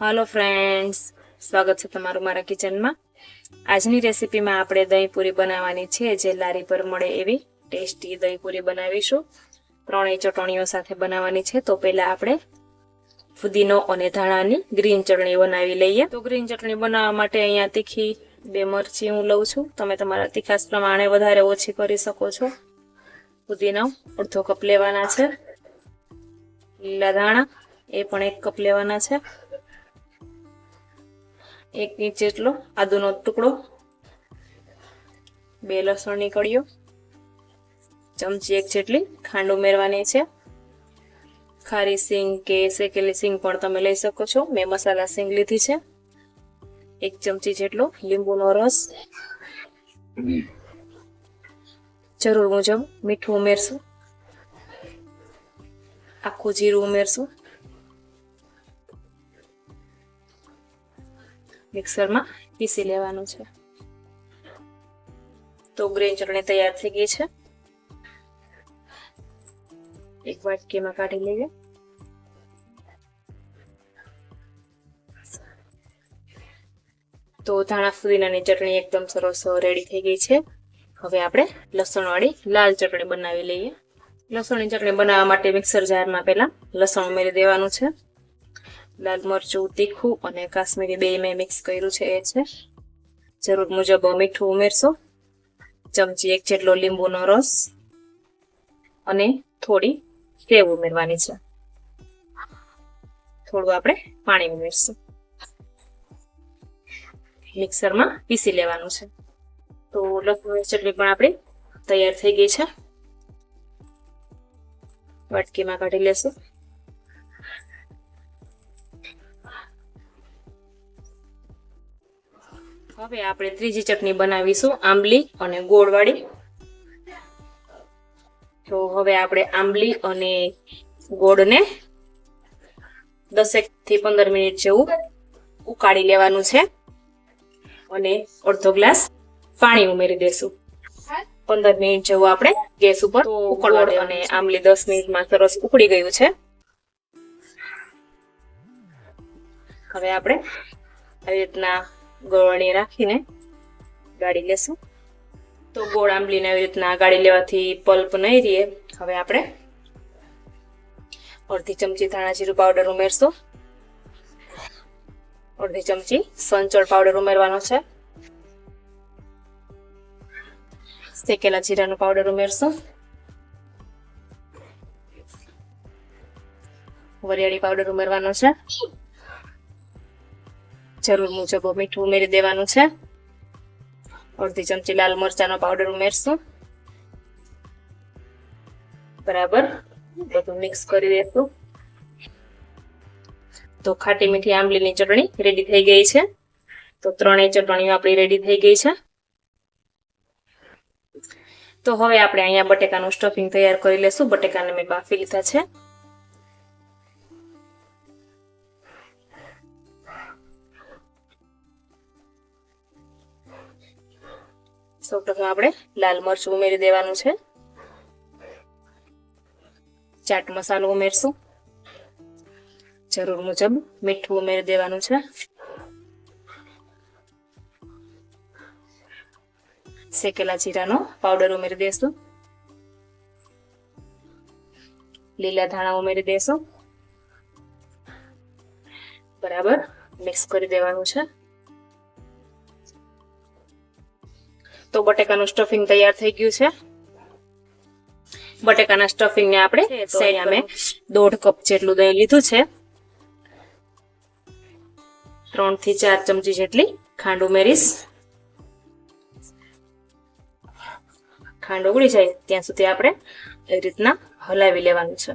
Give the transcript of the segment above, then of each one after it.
હાલો friends સ્વાગત છે તમારું મારા કિચનમાં આજની રેસીપીમાં આપણે દહીં પૂરી બનાવવાની છે, જે લારી પર મળે એવી ટેસ્ટી દહીં પૂરી બનાવીશું. ત્રણેય ચટણીઓ સાથે બનાવવાની છે, તો પહેલાં આપણે ફુદીનો અને ધાણાની ગ્રીન ચટણી બનાવી લઈએ. તો ગ્રીન ચટણી બનાવવા માટે અહીંયા તીખી બે મરચી હું લઉં છું. તમે તમારા તીખાસ પ્રમાણે વધારે ઓછી કરી શકો છો. ફુદીનો અડધો કપ લેવાના છે. લીલા ધાણા, એ પણ એક કપ લેવાના છે. એક ઇંચ જેટલો, આદુનો ટુકડો. બે લસણની કળીઓ ચમચી એક જેટલી, ખાંડ ઉમેરવાની છે. ખારી સિંગ કે શેકેલી સિંગ પણ તમે લઈ શકો છો. મેં મસાલા સિંગ લીધી છે. એક ચમચી જેટલો લીંબુનો રસ. જરૂર મુજબ મીઠું ઉમેરશું. આખું જીરું ઉમેરશું. મિક્સરમાં પીસી લેવાનું છે. તો ગ્રીન ચટણી તૈયાર થઈ ગઈ છે. એક વાટકીમાં કાઢી લઈએ. તો ધાણા ફુદીનાની ચટણી એકદમ સરસ રેડી થઈ ગઈ છે. હવે આપણે લસણવાળી લાલ ચટણી બનાવી લઈએ. લસણની ચટણી બનાવવા માટે મિક્સર જારમાં પહેલા લસણ ઉમેરી દેવાનું છે. લાલ મરચું, તીખું અને કાશ્મીરી બે મેં મિક્સ કર્યું છે એ છે. જરૂર મુજબ મીઠું ઉમેરશો. ચમચી એક જેટલો લીંબુનો રસ અને થોડી સેવ ઉમેરવાની છે. થોડું આપણે પાણી ઉમેરશું. મિક્સરમાં પીસી લેવાનું છે. તો લસણની ચટણી પણ આપણી તૈયાર થઈ ગઈ છે. વાટકીમાં કાઢી લેશું. હવે આપણે ત્રીજી ચટણી બનાવીશું આંબલી અને ગોળવાળી. તો હવે આપણે આંબલી અને ગોળને દસેકથી પંદર મિનિટ જેવું ઉકાળી લેવાનું છે. અને અડધો ગ્લાસ પાણી ઉમેરી દેશું. પંદર મિનિટ જેવું આપણે ગેસ ઉપર ઉકળવા અને આંબલી દસ મિનિટમાં સરસ ઉકળી ગયું છે. હવે આપણે આવી રીતના ગોળણી રાખીને ગાળી લેશું. તો ગોળ આંબલીને આવી રીતના ગાળી લેવાથી પલ્પ નહીં રહે. હવે આપણે અડધી ચમચી ધાણા જીરું પાવડર ઉમેરશું. અડધી ચમચી સંચળ પાવડર ઉમેરવાનો છે. શેકેલા જીરાનો પાવડર ઉમેરશું. વરિયાળી પાવડર ઉમેરવાનો છે. જરૂર મુજબ મીઠું ઉમેરી દેવાનું છે. અડધી ચમચી લાલ મરચાનો પાવડર ઉમેરશું. બરાબર? બધું મિક્સ કરી દેશું તો ખાટી મીઠી આંબલીની ચટણી રેડી થઈ ગઈ છે. તો ત્રણેય ચટણીઓ આપણી રેડી થઈ ગઈ છે. તો હવે આપણે અહીંયા બટેકાનું સ્ટફિંગ તૈયાર કરી લેશું. બટેકાને મેં બાફી લીધા છે. સૌપ્રથમ આપણે લાલ મરચું ઉમેરી દેવાનું છે. ચાટ મસાલો ઉમેરશું. જરૂર મુજબ મીઠું ઉમેરી દેવાનું છે. શેકેલા જીરાનો પાવડર ઉમેરી દેશું. લીલા ધાણા ઉમેરી દેશું. બરાબર મિક્સ કરી દેવાનું છે. તો બટેકાનું સ્ટફિંગ તૈયાર થઈ ગયું છે. બટેકાના સ્ટફિંગ ને આપણે સાઈડ મેં દોઢ કપ. જેટલું દહીં લીધું છે. ત્રણથી ચાર ચમચી જેટલી ખાંડ ઉમેરીશ. ખાંડ ઉગળી જાય ત્યાં સુધી આપણે એ રીતના હલાવી લેવાનું છે.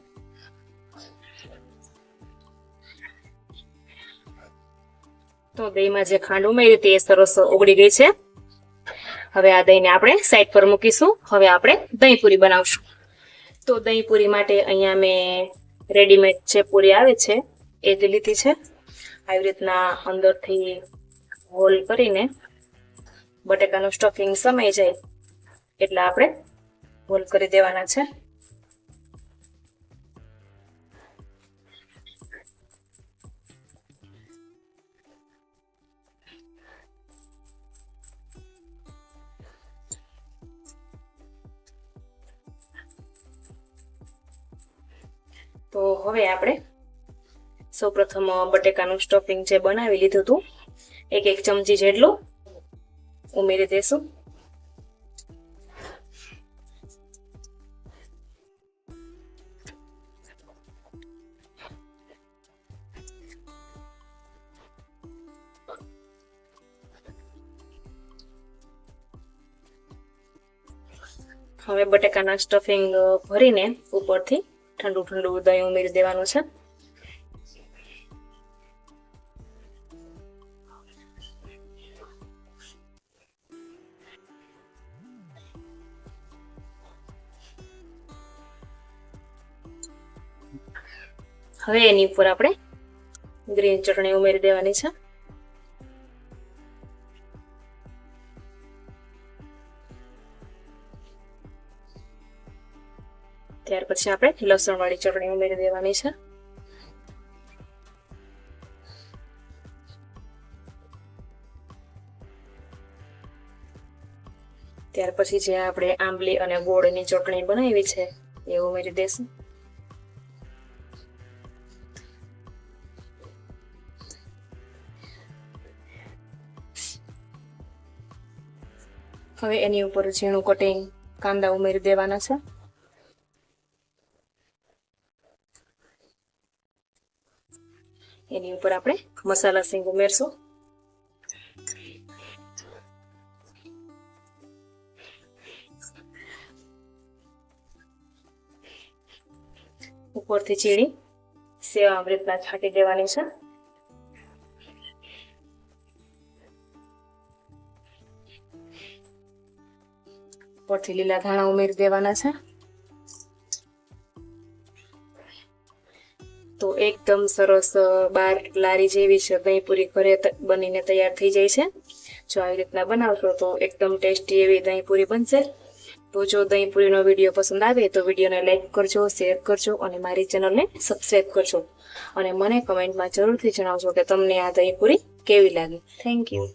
તો દહીંમાં જે ખાંડ ઉમેરી તે સરસ ઓગળી ગઈ છે. હવે આ દહીંને આપણે સાઈડ પર મૂકીશું. હવે આપણે દહીં પૂરી બનાવશું. તો દહીં પૂરી માટે અહીંયા મેં રેડીમેડ જે પૂરી આવે છે, એ જ લીધી છે. આવી રીતના અંદરથી હોલ કરીને બટેકાનું સ્ટફિંગ સમય જાય, એટલે આપણે હોલ કરી દેવાના છે. તો હવે આપણે સૌપ્રથમ બટેકાનું સ્ટફિંગ જે બનાવી લીધું હતું, એક એક ચમચી જેટલું ઉમેરી દેશું. હવે બટેકાના સ્ટફિંગ ભરીને ઉપરથી ઠંડુ ઠંડુ દહીં ઉમેરી દેવાનું છે. હવે એની ઉપર આપણે ગ્રીન ચટણી ઉમેરી દેવાની છે. ત્યાર પછી આપણે લસણ વાળી ચટણી ઉમેરી દેવાની છે. ત્યાર પછી જે આપણે આંબલી અને ગોળની ચટણી બનાવી છે, એ ઉમેરી દેશું. હવે એની ઉપર ઝીણું કટિંગ કાંદા ઉમેરી દેવાના છે. એની ઉપર આપણે મસાલા સિંગ ઉમેરશું. ઉપરથી ચીણી સેવા અમૃતના છાંટી દેવાની છે. ઉપરથી લીલા ધાણા ઉમેરી દેવાના છે. એકદમ સરસ બાર લારી જેવી છે, દહીં પૂરી ઘરે બનીને તૈયાર થઈ જાય છે. જો આવી રીતના બનાવશો તો એકદમ ટેસ્ટી એવી દહીં પૂરી બનશે. તો જો દહીં પૂરીનો વીડિયો પસંદ આવે તો વિડીયોને લાઇક કરજો, શેર કરજો અને મારી ચેનલને સબસ્ક્રાઈબ કરજો. અને મને કમેન્ટમાં જરૂરથી જણાવજો કે તમને આ દહીં પૂરી કેવી લાગી. Thank you.